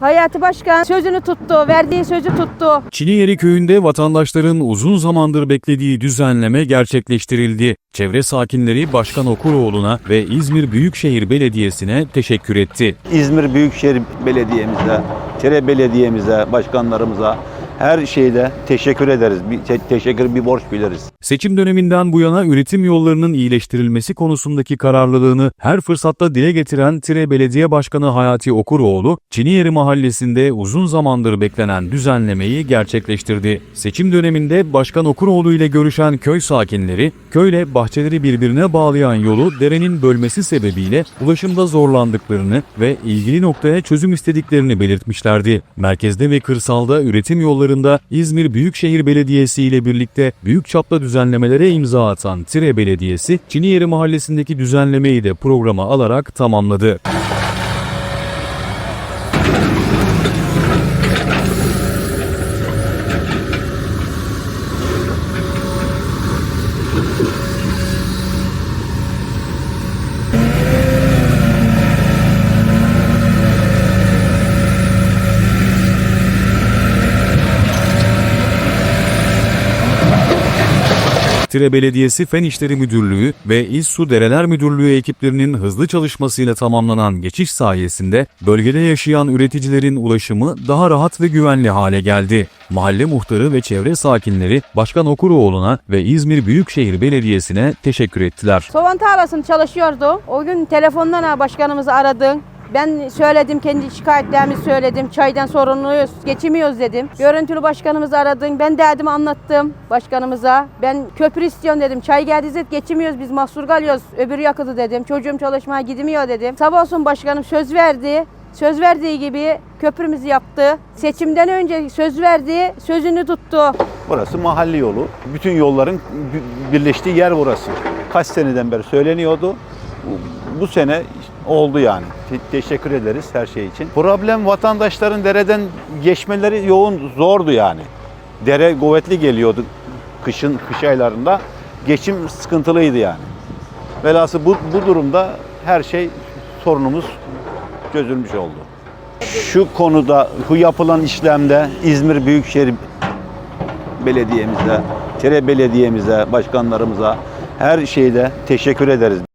Hayati Başkan sözünü tuttu, verdiği sözü tuttu. Çiniyeri köyünde vatandaşların uzun zamandır beklediği düzenleme gerçekleştirildi. Çevre sakinleri Başkan Okuroğlu'na ve İzmir Büyükşehir Belediyesi'ne teşekkür etti. İzmir Büyükşehir Belediye'mize, Çere Belediye'mize, başkanlarımıza her şeyde teşekkür ederiz. Bir te- teşekkür bir borç biliriz. Seçim döneminden bu yana üretim yollarının iyileştirilmesi konusundaki kararlılığını her fırsatta dile getiren Tire Belediye Başkanı Hayati Okuroğlu, Çiniyeri Mahallesi'nde uzun zamandır beklenen düzenlemeyi gerçekleştirdi. Seçim döneminde Başkan Okuroğlu ile görüşen köy sakinleri, köyle bahçeleri birbirine bağlayan yolu derenin bölmesi sebebiyle ulaşımda zorlandıklarını ve ilgili noktaya çözüm istediklerini belirtmişlerdi. Merkezde ve kırsalda üretim yollarında İzmir Büyükşehir Belediyesi ile birlikte büyük çapta düzenlemelere imza atan Tire Belediyesi, Çiniyeri Mahallesi'ndeki düzenlemeyi de programa alarak tamamladı. Tire Belediyesi Fen İşleri Müdürlüğü ve İl Su Dereler Müdürlüğü ekiplerinin hızlı çalışmasıyla tamamlanan geçiş sayesinde bölgede yaşayan üreticilerin ulaşımı daha rahat ve güvenli hale geldi. Mahalle muhtarı ve çevre sakinleri Başkan Okuroğlu'na ve İzmir Büyükşehir Belediyesi'ne teşekkür ettiler. Soğan tarlasını çalışıyordu. O gün telefondan başkanımızı aradın. Ben söyledim, kendi şikayetlerimi söyledim. Çaydan sorumluyuz, geçemiyoruz dedim. Görüntülü başkanımızı aradın. Ben derdimi anlattım başkanımıza. Ben köprü istiyorum dedim. Çay geldiyse geçemiyoruz, biz mahsur kalıyoruz. Öbürü yakıtı dedim. Çocuğum çalışmaya gidemiyor dedim. Sabah olsun başkanım söz verdi. Söz verdiği gibi köprümüzü yaptı. Seçimden önce söz verdi, sözünü tuttu. Burası mahalle yolu. Bütün yolların bi- birleştiği yer burası. Kaç seneden beri söyleniyordu. Bu sene oldu yani. Te- teşekkür ederiz her şey için. Problem vatandaşların dereden geçmeleri yoğun, zordu yani. Dere kuvvetli geliyordu kışın, kış aylarında. Geçim sıkıntılıydı yani. Velhası bu, bu durumda her şey sorunumuz çözülmüş oldu. Şu konuda, bu yapılan işlemde İzmir Büyükşehir Belediye'mize, Çere Belediye'mize, başkanlarımıza her şeyde teşekkür ederiz.